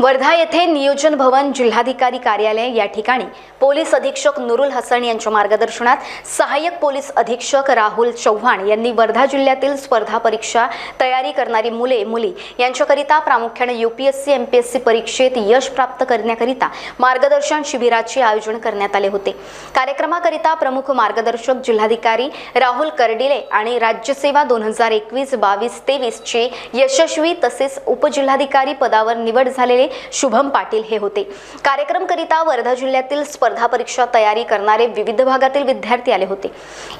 वर्धा येथे नियोजन भवन जिल्हाधिकारी कार्यालय या ठिकाणी पोलीस अधीक्षक नुरुल हसन यांच्या मार्गदर्शनात सहाय्यक पोलीस अधीक्षक राहुल चव्हाण यांनी वर्धा जिल्ह्यातील स्पर्धा परीक्षा तयारी करणारी मुले मुली यांच्याकरिता प्रामुख्याने युपीएससी एमपीएससी परीक्षेत यश प्राप्त करण्याकरिता मार्गदर्शन शिबिराचे आयोजन करण्यात आले होते. कार्यक्रमाकरिता प्रमुख मार्गदर्शक जिल्हाधिकारी राहुल कर्डिले आणि राज्यसेवा दोन हजार एकवीस बावीस तेवीसचे यशस्वी तसेच उपजिल्हाधिकारी पदावर निवड झालेले शुभम पाटील हे होते. कार्यक्रमकरिता वर्धा जिल्ह्यातील स्पर्धा परीक्षा तयारी करणारे विविध भागातील विद्यार्थी आले होते.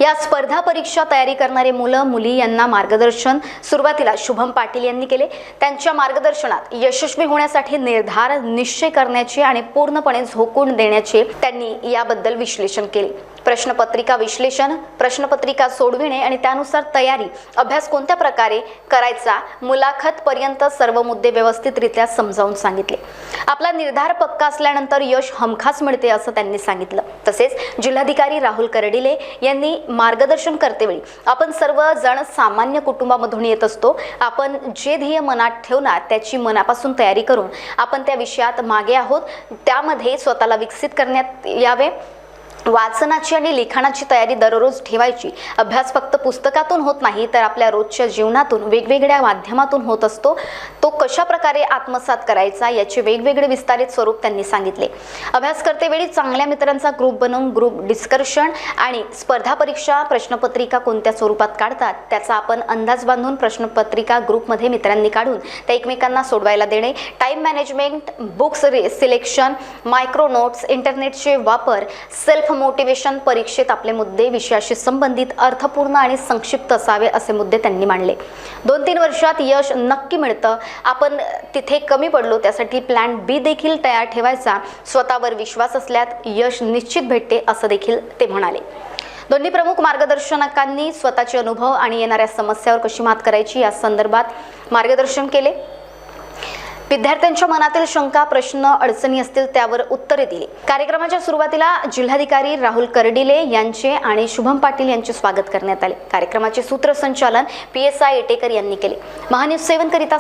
या स्पर्धा परीक्षा तयारी करणारे मुलं मुली यांना मार्गदर्शन सुरुवातीला शुभम पाटील यांनी केले. त्यांच्या मार्गदर्शनात यशस्वी होण्यासाठी निर्धार निश्चय करण्याचे आणि पूर्णपणे झोकून देण्याचे त्यांनी याबद्दल विश्लेषण केले. प्रश्नपत्रिका विश्लेषण प्रश्नपत्रिका सोडविणे आणि त्यानुसार तयारी अभ्यास कोणत्या प्रकारे करायचा मुलाखत पर्यंत सर्व मुद्दे व्यवस्थितरित्या समजावून सांगितले. आपला निर्धार पक्का असल्यानंतर यश हमखास मिळते असं त्यांनी सांगितलं. तसेच जिल्हाधिकारी राहुल करडिले यांनी मार्गदर्शन करतेवेळी आपण सर्व जण सामान्य कुटुंबामधून येत असतो. आपण जे ध्येय मनात ठेवणार त्याची मनापासून तयारी करून आपण त्या विषयात मागे आहोत. त्यामध्ये स्वतःला विकसित करण्यात यावे. वाचनाची आणि लिखाणाची तयारी दररोज ठेवायची. अभ्यास फक्त पुस्तकातून होत नाही तर आपल्या रोजच्या जीवनातून वेगवेगळ्या माध्यमातून होत असतो. तो कशा प्रकारे आत्मसात करायचा याचे वेगवेगळे विस्तारित स्वरूप त्यांनी सांगितले. अभ्यास करतेवेळी चांगल्या मित्रांचा ग्रुप बनवून ग्रुप डिस्कशन आणि स्पर्धा परीक्षा प्रश्नपत्रिका कोणत्या स्वरूपात काढतात त्याचा आपण अंदाज बांधून प्रश्नपत्रिका ग्रुपमध्ये मित्रांनी काढून त्या एकमेकांना सोडवायला देणे. Time management books selection micro notes इंटरनेटचे वापर सेल्फ मोटिवेशन परीक्षेत आपले मुद्दे विषयाशी संबंधित अर्थपूर्ण आणि संक्षिप्त असावे असे मुद्दे त्यांनी मांडले. दोन तीन वर्षात यश नक्की मिळतं. आपण तिथे कमी पडलो त्यासाठी प्लॅन बी देखील तयार ठेवायचा. स्वतःवर विश्वास असल्यात यश निश्चित भेटते असं देखील ते म्हणाले. दोन्ही प्रमुख मार्गदर्शकांनी स्वतःचे अनुभव आणि येणाऱ्या समस्यावर कशी मात करायची या संदर्भात मार्गदर्शन केले. विद्यार्थ्यांच्या मनातील शंका प्रश्न अडचणी असतील त्यावर उत्तरे दिली. कार्यक्रमाच्या सुरुवातीला जिल्हाधिकारी राहुल कर्डिले यांचे आणि शुभम पाटील यांचे स्वागत करण्यात आले. कार्यक्रमाचे सूत्रसंचालन पी एस आय एटेकर यांनी केले. महान्यूज सेवन करिता